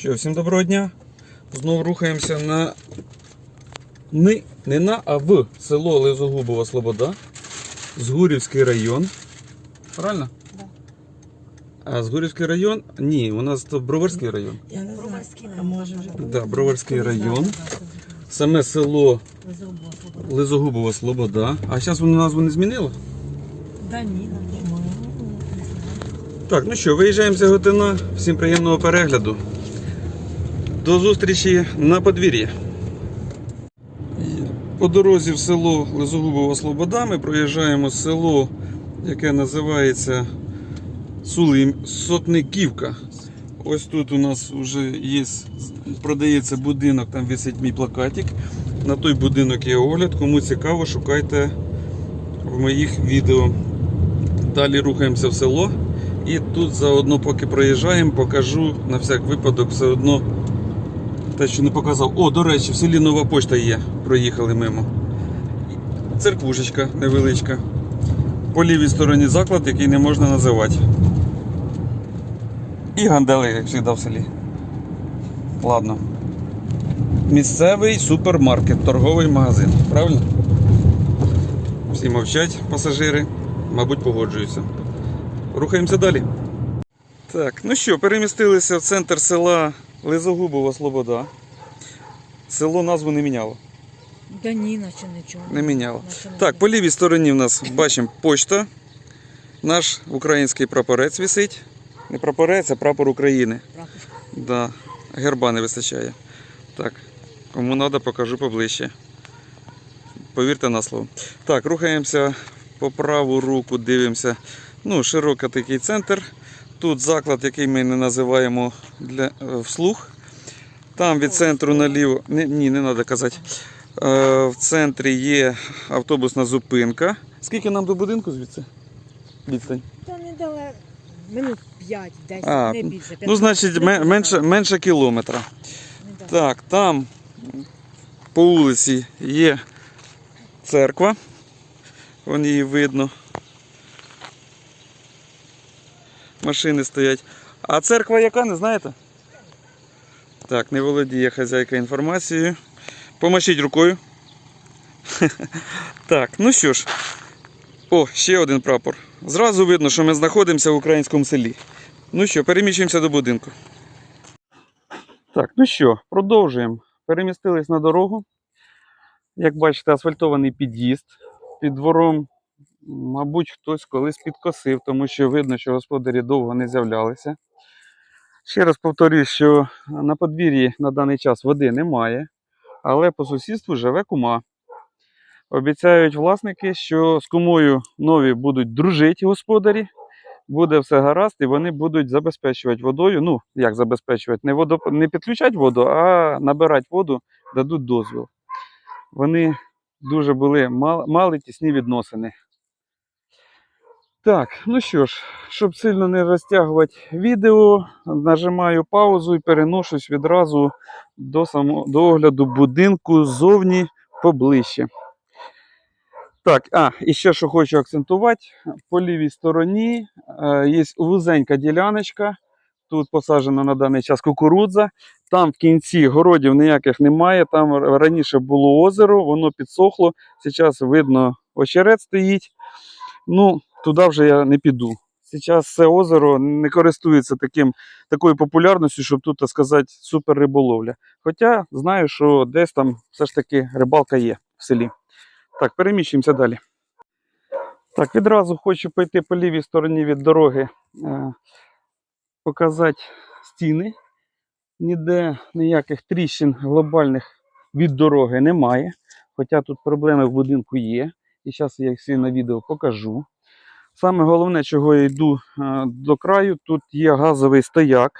Що, всім доброго дня. Знову рухаємося на не, не на, а в село Лизогубова Слобода. Згурівський район. Правильно? Да. А Згурівський район? Ні, у нас то Броварський район. Я не Броварський а може вже. Да, Броварський район. Саме село. Лизогубова Слобода. А зараз воно назву не змінило? Да ні, не. Так, ну що, виїжджаємо з Яготина. Всім приємного перегляду. До зустрічі на подвір'ї. По дорозі в село Лизогубова Слобода ми проїжджаємо село, яке називається Сулим... Сотниківка. Ось тут у нас вже є, продається будинок, там висить мій плакатик. На той будинок є огляд. Кому цікаво, шукайте в моїх відео. Далі рухаємося в село. І тут заодно, поки проїжджаємо, покажу на всяк випадок все одно те, що не показав. О, до речі, в селі нова почта є. Проїхали мимо. Церквушечка невеличка. По лівій стороні заклад, який не можна називати. І гандели, як завжди в селі. Ладно. Місцевий супермаркет, торговий магазин. Правильно? Всі мовчать пасажири, мабуть, погоджуються. Рухаємося далі. Так, ну що, перемістилися в центр села Лизогубова Слобода. Село назву не міняло. Да ні, наче нічого. Не міняло. Наче Так, по лівій стороні в нас бачимо почта. Наш український прапорець висить. Не прапорець, а прапор України. Прапор. Да, герба не вистачає. Так, кому треба, покажу поближче. Повірте на слово. Так, рухаємося по праву руку, дивимося. Ну, широкий такий центр. Тут заклад, який ми не називаємо для, е, вслух. Там від центру наліво. Ні, ні, не треба казати. Е, в центрі є автобусна зупинка. Скільки нам до будинку звідси? Відстань. Та не дала минут 5-10, А, не більше. Ну, значить, менше, менше кілометра. Так, там по вулиці є церква. Вон її видно. Машини стоять. А церква яка, не знаєте? Так, не володіє хазяйка інформацією. Помашіть рукою. Так, ну що ж. О, ще один прапор. Зразу видно, що ми знаходимося в українському селі. Ну що, переміщуємося до будинку. Так, ну що, продовжуємо. Перемістились на дорогу. Як бачите, асфальтований під'їзд. Під двором, мабуть, хтось колись підкосив, тому що видно, що господарі довго не з'являлися. Ще раз повторюю, що на подвір'ї на даний час води немає, але по сусідству живе кума. Обіцяють власники, що з кумою нові будуть дружити господарі, буде все гаразд, і вони будуть забезпечувати водою. Ну, як забезпечувати? Не, водоп... не підключати воду, а набирати воду, дадуть дозвіл. Вони дуже були мали, тісні відносини. Так, ну що ж, щоб сильно не розтягувати відео, нажимаю паузу і переношусь відразу до, само... до огляду будинку ззовні поближче. Так, а, і ще що хочу акцентувати, по лівій стороні е, є вузенька діляночка. Тут посаджена на даний час кукурудза. Там в кінці городів ніяких немає. Там раніше було озеро, воно підсохло. Зараз видно, очерет стоїть. Ну, туди вже я не піду. Зараз це озеро не користується таким, такою популярністю, щоб тут сказати супер риболовля. Хоча знаю, що десь там все ж таки рибалка є в селі. Так, переміщуємося далі. Так, відразу хочу пойти по лівій стороні від дороги, е, показати стіни. Ніде ніяких тріщин глобальних від дороги немає. Хоча тут проблеми в будинку є. І зараз я їх всі на відео покажу. Саме головне, чого я йду е, до краю, тут є газовий стояк.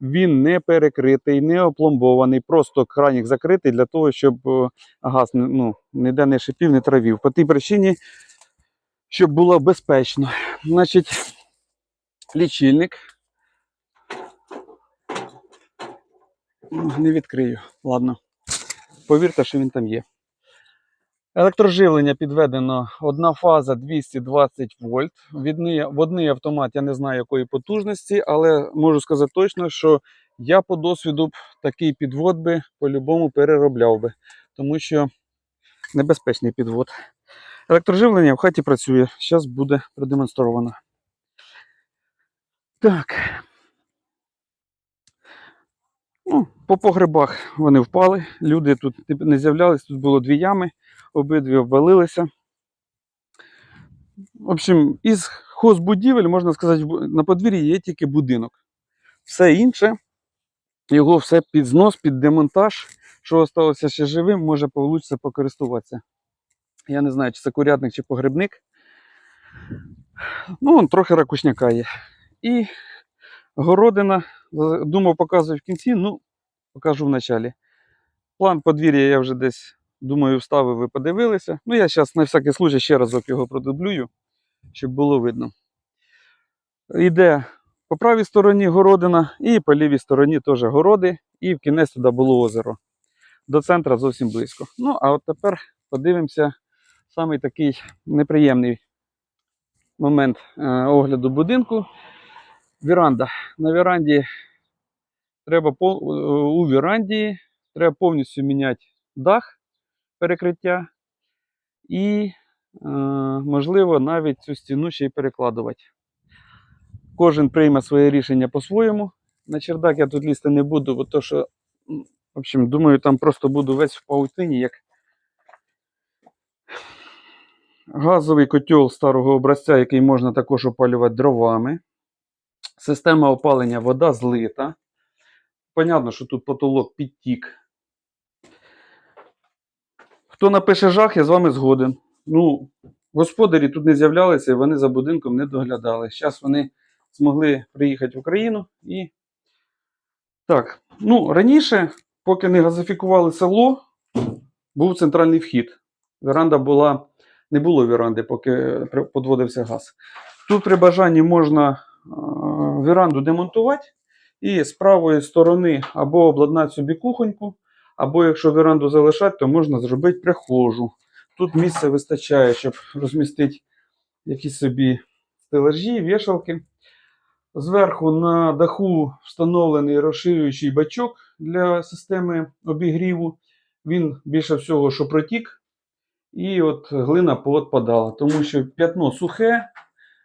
Він не перекритий, не опломбований, просто кранік закритий для того, щоб е, газ ну, ніде не шипів, не травів. По тій причині, щоб було безпечно. Значить, лічильник. Ну, Не відкрию. Ладно. Повірте, що він там є. Електроживлення підведено одна фаза 220 вольт. Відни- Водний автомат я не знаю якої потужності, але можу сказати точно, що Я по досвіду б такий підвод би по-любому переробляв би, тому що небезпечний підвод. Електроживлення в хаті працює. Зараз буде продемонстровано. Так. Ну, по погребах вони впали. Люди тут не з'являлись, тут було дві ями, обидві обвалилися. В общем, із хозбудівель, можна сказати, на подвір'ї є тільки будинок. Все інше, його все під знос, під демонтаж. Що залишилося ще живим, може вийде покористуватися. Я не знаю, чи це курятник, чи погребник. Ну, вон трохи ракушняка є. І городина, думав, показую в кінці, ну, покажу в началі. План подвір'я я вже десь, думаю, вставив, ви подивилися. Ну, я зараз на всякий случай ще разок його продублюю, щоб було видно. Йде по правій стороні городина, і по лівій стороні теж городи, і в кінець туди було озеро. До центра зовсім близько. Ну, а от тепер подивимося самий такий неприємний момент е, огляду будинку. Віранда. На віранді треба е, у віранді треба повністю міняти дах перекриття і, е, можливо, навіть цю стіну ще й перекладувати. Кожен прийме своє рішення по-своєму. На чердак я тут лізти не буду, бо то, що, в общем, думаю, там просто буду весь в паутині, як газовий котел старого образця, який можна також опалювати дровами. Система опалення вода злита. Понятно, що тут потолок підтік. Хто напише жах, я з вами згоден. Ну, господарі тут не з'являлися вони за будинком не доглядали. Зараз вони змогли приїхати в Україну і. Так, ну, раніше, поки не газифікували село, був центральний вхід. Веранда була, не було веранди, поки подводився газ. Тут при бажанні можна е, веранду демонтувати і з правої сторони або обладнати собі кухоньку, або якщо веранду залишати, то можна зробити прихожу. Тут місця вистачає, щоб розмістити якісь собі стелажі, вішалки. Зверху на даху встановлений розширюючий бачок для системи обігріву. Він більше всього, що протік, і от глина поотпадала, тому що п'ятно сухе.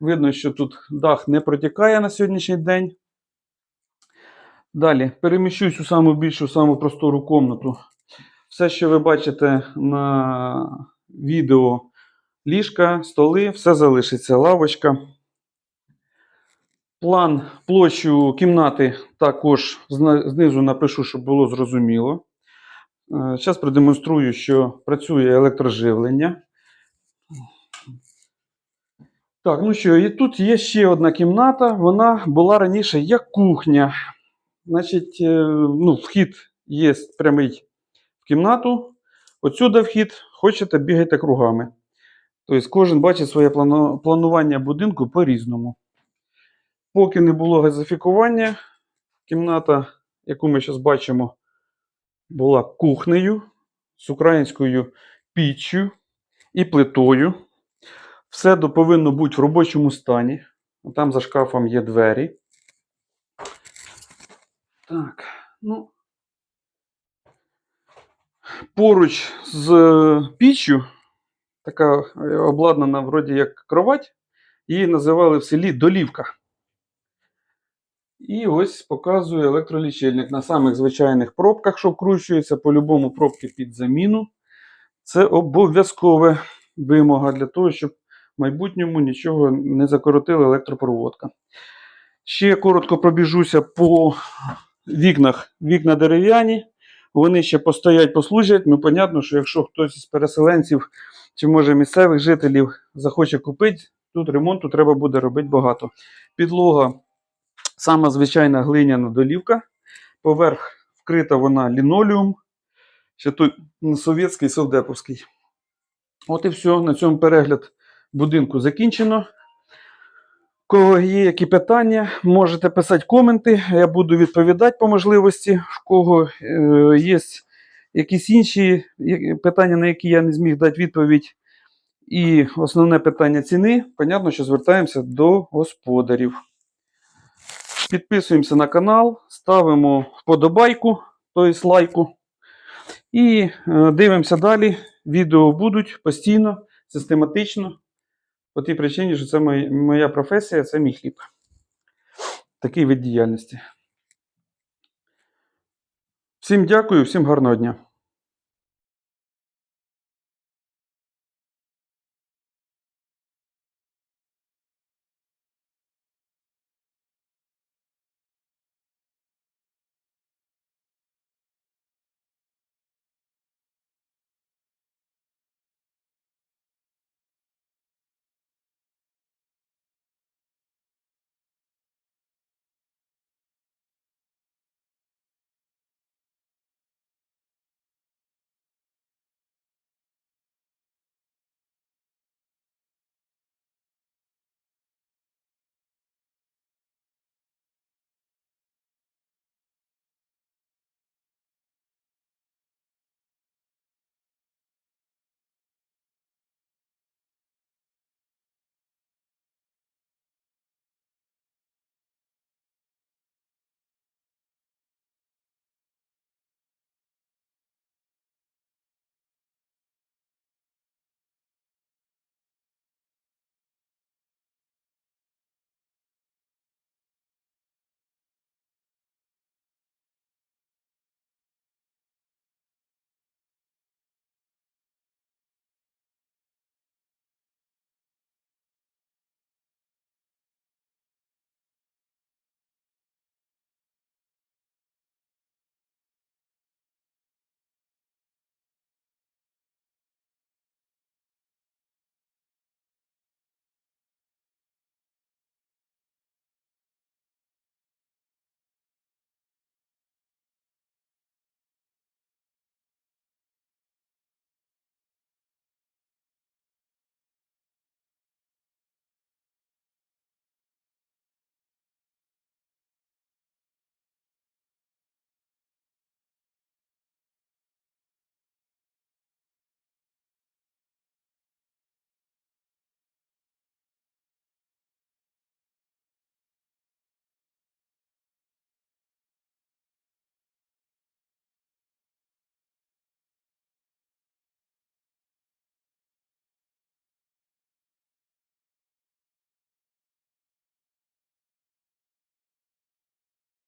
Видно, що тут дах не протікає на сьогоднішній день. Далі переміщусь у саму більшу, саму простору комнату. Все, що ви бачите на відео, ліжка, столи, все залишиться, лавочка. План площу кімнати також знизу напишу, щоб було зрозуміло. Зараз продемонструю, що працює електроживлення. Так, ну що, і тут є ще одна кімната. Вона була раніше як кухня. Значить, е, ну, вхід є прямий в кімнату. Отсюди вхід, хочете, бігайте кругами. Тобто кожен бачить своє планування будинку по-різному. Поки не було газифікування, кімната, яку ми зараз бачимо, була кухнею з українською піччю і плитою. Все повинно бути в робочому стані. Там за шкафом є двері. Так, ну. Поруч з е, піччю, така е, обладнана вроді як кровать, її називали в селі долівка. І ось показую електролічильник на самих звичайних пробках, що вкручується, по-любому пробки під заміну. Це обов'язкова вимога для того, щоб в майбутньому нічого не закоротила електропроводка. Ще коротко пробіжуся по вікнах. Вікна дерев'яні, вони ще постоять, послужать. Ну, понятно, що якщо хтось із переселенців чи може місцевих жителів захоче купити, тут ремонту треба буде робити багато. Підлога сама звичайна глиняна долівка. Поверх вкрита вона лінолеум. Ще той совєтський совдеповський. От і все. На цьому перегляд будинку закінчено. Кого є які питання, можете писати коменти. Я буду відповідати по можливості. В кого е, є якісь інші питання, на які я не зміг дати відповідь. І основне питання ціни, понятно, що звертаємося до господарів. Підписуємося на канал, ставимо вподобайку, тобто лайку. І е, дивимося далі. Відео будуть постійно, систематично. По тій причині, що це моя, професія, це мій хліб. Такий вид діяльності. Всім дякую, всім гарного дня.